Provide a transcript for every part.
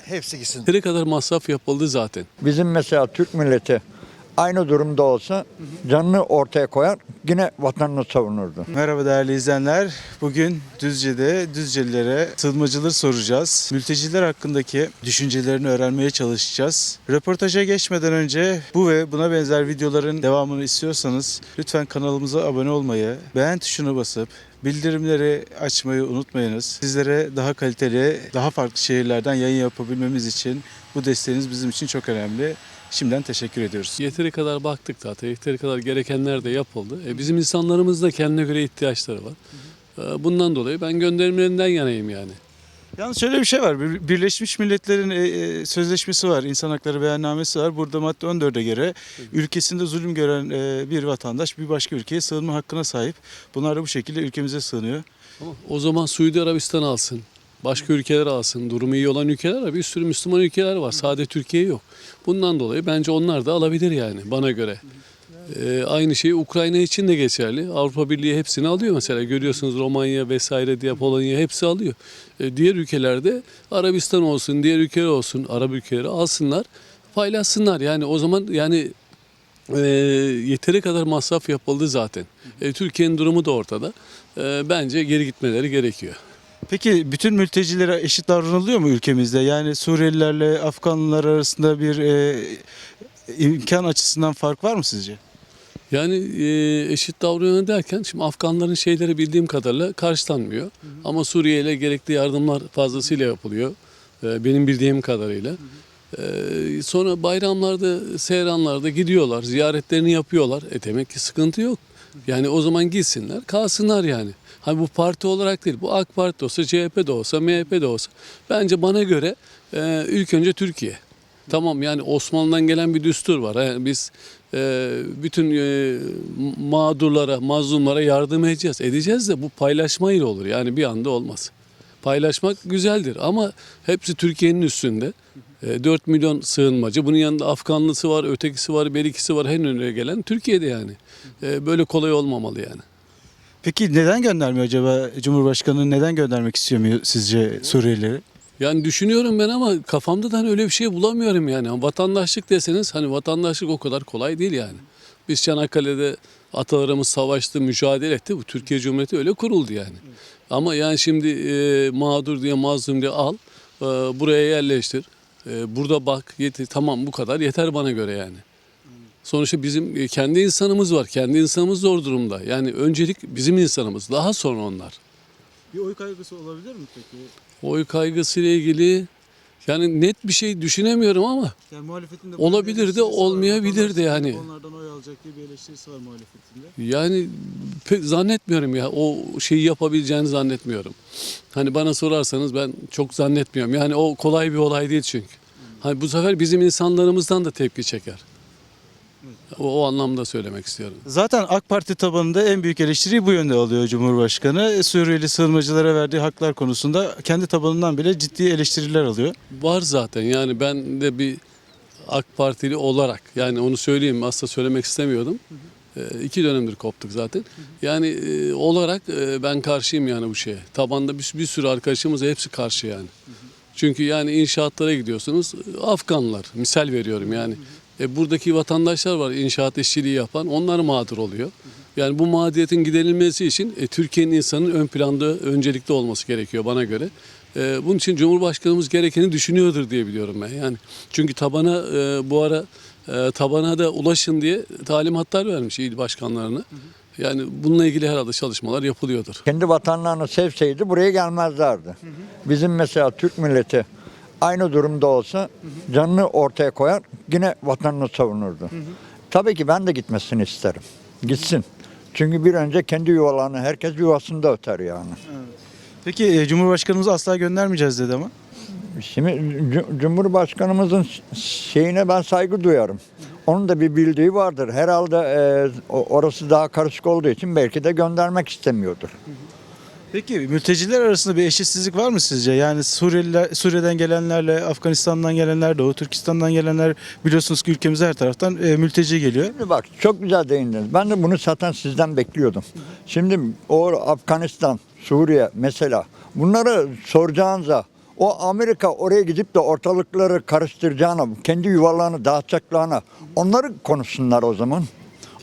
Hepsi gitsin. Yeteri kadar masraf yapıldı zaten. Bizim mesela Türk milleti aynı durumda olsa canını ortaya koyar yine vatanını savunurdu. Merhaba değerli izleyenler. Bugün Düzce'de Düzcelilere sığınmacıları soracağız. Mülteciler hakkındaki düşüncelerini öğrenmeye çalışacağız. Röportaja geçmeden önce bu ve buna benzer videoların devamını istiyorsanız lütfen kanalımıza abone olmayı, beğen tuşuna basıp bildirimleri açmayı unutmayınız. Sizlere daha kaliteli, daha farklı şehirlerden yayın yapabilmemiz için bu desteğiniz bizim için çok önemli. Şimdiden teşekkür ediyoruz. Yeteri kadar baktık zaten. Yeteri kadar gerekenler de yapıldı. E, bizim insanlarımız da kendine göre ihtiyaçları var. E, bundan dolayı ben gönderimlerinden yanayım yani. Yalnız şöyle bir şey var. Bir- Birleşmiş Milletler'in e, e, sözleşmesi var, insan hakları beyannamesi var. Burada madde 14'e göre ülkesinde zulüm gören e, bir vatandaş bir başka ülkeye sığınma hakkına sahip. Bunlar da bu şekilde ülkemize sığınıyor. O zaman Suudi Arabistan alsın. Başka ülkeler alsın. Durumu iyi olan ülkeler var. Bir sürü Müslüman ülkeler var. Sadece Türkiye yok. Bundan dolayı bence onlar da alabilir yani bana göre. E, aynı şey Ukrayna için de geçerli. Avrupa Birliği hepsini alıyor mesela. Görüyorsunuz Romanya vesaire diye Polonya hepsi alıyor. E, diğer ülkelerde Arabistan olsun, diğer ülkeler olsun, Arap ülkeleri alsınlar, paylaşsınlar. Yani o zaman yani e, yeteri kadar masraf yapıldı zaten. E, Türkiye'nin durumu da ortada. E, bence geri gitmeleri gerekiyor. Peki bütün mültecilere eşit davranılıyor mu ülkemizde? Yani Suriyelilerle Afganlılar arasında bir e, imkan açısından fark var mı sizce? Yani e, eşit davranıyor derken şimdi Afganların şeyleri bildiğim kadarıyla karşılanmıyor. Ama Suriye ile gerekli yardımlar fazlasıyla yapılıyor. E, benim bildiğim kadarıyla. E, sonra bayramlarda, seyranlarda gidiyorlar, ziyaretlerini yapıyorlar. E demek ki sıkıntı yok. Yani o zaman gitsinler, kalsınlar yani. Hani bu parti olarak değil, bu AK Parti olsa, CHP de olsa, MHP de olsa. Bence bana göre e, ilk önce Türkiye. Tamam yani Osmanlı'dan gelen bir düstur var. Yani biz e, bütün e, mağdurlara, mazlumlara yardım edeceğiz. Edeceğiz de bu paylaşma ile olur. Yani bir anda olmaz. Paylaşmak güzeldir ama hepsi Türkiye'nin üstünde. E, 4 milyon sığınmacı. Bunun yanında Afganlısı var, ötekisi var, berikisi var. En önüne gelen Türkiye'de yani. E, böyle kolay olmamalı yani. Peki neden göndermiyor acaba Cumhurbaşkanı neden göndermek istemiyor sizce Suriyelileri? Yani düşünüyorum ben ama kafamda da hani öyle bir şey bulamıyorum yani. Hani Vatandaşlık deseniz hani vatandaşlık o kadar kolay değil yani. Biz Çanakkale'de atalarımız savaştı, mücadele etti. Bu Türkiye Cumhuriyeti öyle kuruldu yani. Ama yani şimdi e, mağdur diye, mazlum diye al, e, buraya yerleştir. E, burada bak, yeter, tamam bu kadar yeter bana göre yani. Sonuçta bizim e, kendi insanımız var. Kendi insanımız zor durumda. Yani öncelik bizim insanımız. Daha sonra onlar. Bir oy kaygısı olabilir mi peki? Oy kaygısıyla ilgili yani net bir şey düşünemiyorum ama Yani muhalefetin de Olabilir de, olmayabilir de yani. Onlardan oy alacak diye bir eleştirisi var muhalefetinde. yani pek zannetmiyorum ya o şeyi yapabileceğini zannetmiyorum. Hani bana sorarsanız ben çok zannetmiyorum. Yani o kolay bir olay değil çünkü. Hani bu sefer bizim insanlarımızdan da tepki çeker. O, o anlamda söylemek istiyorum. Zaten AK Parti tabanında en büyük eleştiriyi bu yönde alıyor Cumhurbaşkanı. Suriyeli sığınmacılara verdiği haklar konusunda kendi tabanından bile ciddi eleştiriler alıyor. Var zaten yani ben de bir AK Partili olarak yani onu söyleyeyim aslında söylemek istemiyordum. E, iki dönemdir koptuk zaten. Yani e, olarak e, ben karşıyım yani bu şeye. Tabanda bir, bir sürü arkadaşımız hepsi karşı yani. Çünkü yani inşaatlara gidiyorsunuz Afganlar misal veriyorum yani. E, buradaki vatandaşlar var inşaat işçiliği yapan onlar mağdur oluyor. Yani bu mağduriyetin giderilmesi için e, Türkiye'nin insanın ön planda öncelikli olması gerekiyor bana göre. E, bunun için Cumhurbaşkanımız gerekeni düşünüyordur diye biliyorum ben. Yani çünkü tabana e, bu ara e, tabana da ulaşın diye talimatlar vermiş il başkanlarına. Yani bununla ilgili herhalde çalışmalar yapılıyordur. Kendi vatanlarını sevseydi buraya gelmezlerdi. Bizim mesela Türk milleti aynı durumda olsa canını ortaya koyar yine vatanını savunurdu. Tabii ki ben de gitmesini isterim. Gitsin. Çünkü bir önce kendi yuvalarını herkes yuvasında öter yani. Peki e, Cumhurbaşkanımız asla göndermeyeceğiz dedi ama. Şimdi Cu- Cumhurbaşkanımızın şeyine ben saygı duyarım. Onun da bir bildiği vardır. Herhalde e, orası daha karışık olduğu için belki de göndermek istemiyordur. Peki mülteciler arasında bir eşitsizlik var mı sizce? Yani Suriyeliler, Suriye'den gelenlerle, Afganistan'dan gelenler, Doğu Türkistan'dan gelenler biliyorsunuz ki ülkemize her taraftan e, mülteci geliyor. Şimdi bak çok güzel değindiniz. Ben de bunu zaten sizden bekliyordum. Şimdi o Afganistan, Suriye mesela bunları soracağınıza O Amerika oraya gidip de ortalıkları karıştıracağına, kendi yuvalarını dağıtacaklarına onları konuşsunlar o zaman.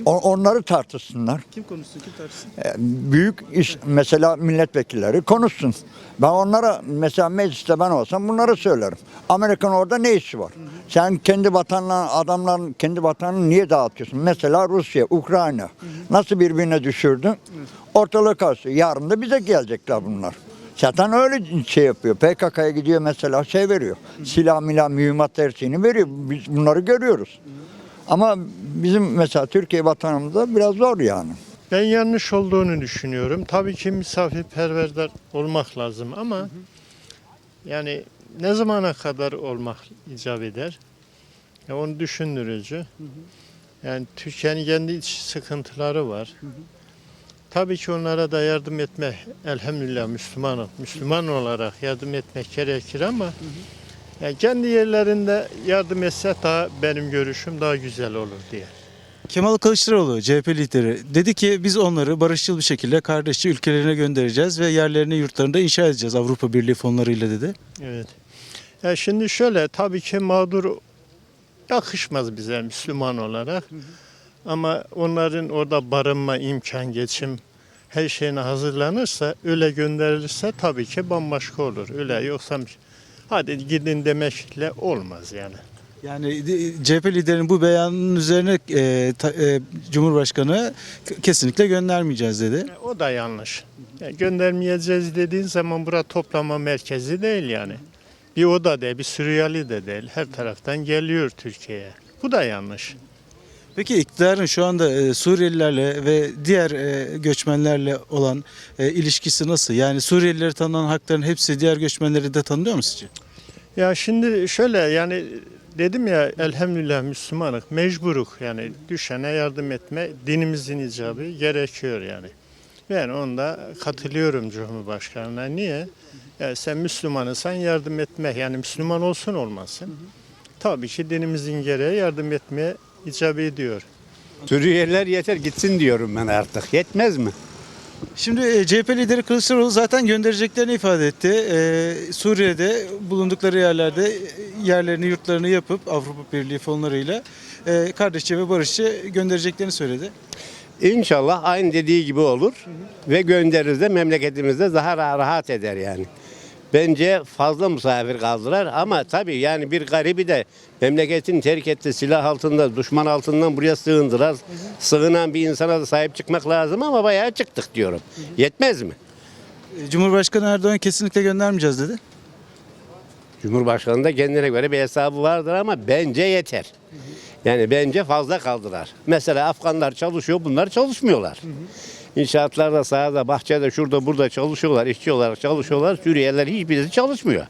O- onları tartışsınlar. Kim konuşsun, kim tartışsın? E, büyük iş mesela milletvekilleri konuşsun. Ben onlara mesela mecliste ben olsam bunları söylerim. Amerikan orada ne işi var? Sen kendi vatanla adamların kendi vatanını niye dağıtıyorsun? Mesela Rusya, Ukrayna nasıl birbirine düşürdü? Ortalığı karşı. Yarın da bize gelecekler bunlar. Zaten öyle şey yapıyor. PKK'ya gidiyor mesela şey veriyor. Silah milah mühimmat her şeyini veriyor. Biz bunları görüyoruz. Ama bizim mesela Türkiye vatanımızda biraz zor yani. Ben yanlış olduğunu düşünüyorum. Tabii ki misafirperver olmak lazım ama yani ne zamana kadar olmak icap eder? Ya onu düşündürücü. Yani Türkiye'nin kendi iç sıkıntıları var. Tabii ki onlara da yardım etme elhamdülillah Müslümanım. Müslüman olarak yardım etmek gerekir ama yani kendi yerlerinde yardım etse daha benim görüşüm daha güzel olur diye. Kemal Kılıçdaroğlu CHP lideri dedi ki biz onları barışçıl bir şekilde kardeşçi ülkelerine göndereceğiz ve yerlerini yurtlarında inşa edeceğiz Avrupa Birliği fonlarıyla dedi. Evet. Ya şimdi şöyle tabii ki mağdur yakışmaz bize Müslüman olarak. Ama onların orada barınma imkan, geçim her şeyine hazırlanırsa, öyle gönderilirse tabii ki bambaşka olur. Öyle yoksa hadi gidin demekle olmaz yani. Yani CHP liderinin bu beyanının üzerine e, ta- e, Cumhurbaşkanı kesinlikle göndermeyeceğiz dedi. E, O da yanlış. Ya göndermeyeceğiz dediğin zaman bura toplama merkezi değil yani. Bir oda değil, bir Suriyeli de değil. Her taraftan geliyor Türkiye'ye. Bu da yanlış. Peki iktidarın şu anda e, Suriyelilerle ve diğer e, göçmenlerle olan e, ilişkisi nasıl? Yani Suriyelileri tanınan hakların hepsi diğer göçmenleri de tanınıyor mu sizce? Ya şimdi şöyle yani dedim ya elhamdülillah Müslümanlık mecburuk yani düşene yardım etme dinimizin icabı gerekiyor yani. Ben onda katılıyorum Cumhurbaşkanı'na. Niye? Ya sen Müslümanısan yardım etme yani Müslüman olsun olmasın. Tabii ki dinimizin gereği yardım etmeye icap ediyor. Suriyeliler yeter gitsin diyorum ben artık. Yetmez mi? Şimdi e, CHP lideri Kılıçdaroğlu zaten göndereceklerini ifade etti. E, Suriye'de bulundukları yerlerde e, yerlerini yurtlarını yapıp Avrupa Birliği fonlarıyla e, kardeşçe ve barışçı göndereceklerini söyledi. İnşallah aynı dediği gibi olur ve göndeririz de memleketimizde daha ra- rahat eder yani. Bence fazla misafir kaldılar ama tabii yani bir garibi de memleketin terk etti silah altında düşman altından buraya sığındılar. Sığınan bir insana da sahip çıkmak lazım ama bayağı çıktık diyorum. Yetmez mi? E, Cumhurbaşkanı Erdoğan kesinlikle göndermeyeceğiz dedi. Cumhurbaşkanı da kendine göre bir hesabı vardır ama bence yeter. Yani bence fazla kaldılar. Mesela Afganlar çalışıyor, bunlar çalışmıyorlar. İnşaatlarda, sahada, bahçede, şurada, burada çalışıyorlar, işçi olarak çalışıyorlar. Suriyeliler hiçbirisi çalışmıyor.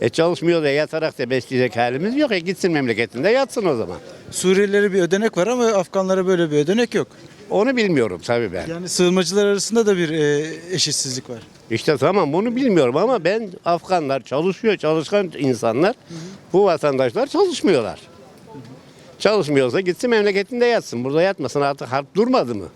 E çalışmıyor da yatarak da besleyecek halimiz yok. E gitsin memleketinde yatsın o zaman. Suriyelilere bir ödenek var ama Afganlara böyle bir ödenek yok. Onu bilmiyorum tabii ben. Yani sığınmacılar arasında da bir e, eşitsizlik var. İşte tamam bunu bilmiyorum ama ben Afganlar çalışıyor, çalışkan insanlar. Bu vatandaşlar çalışmıyorlar. Çalışmıyorsa gitsin memleketinde yatsın. Burada yatmasın artık harp durmadı mı?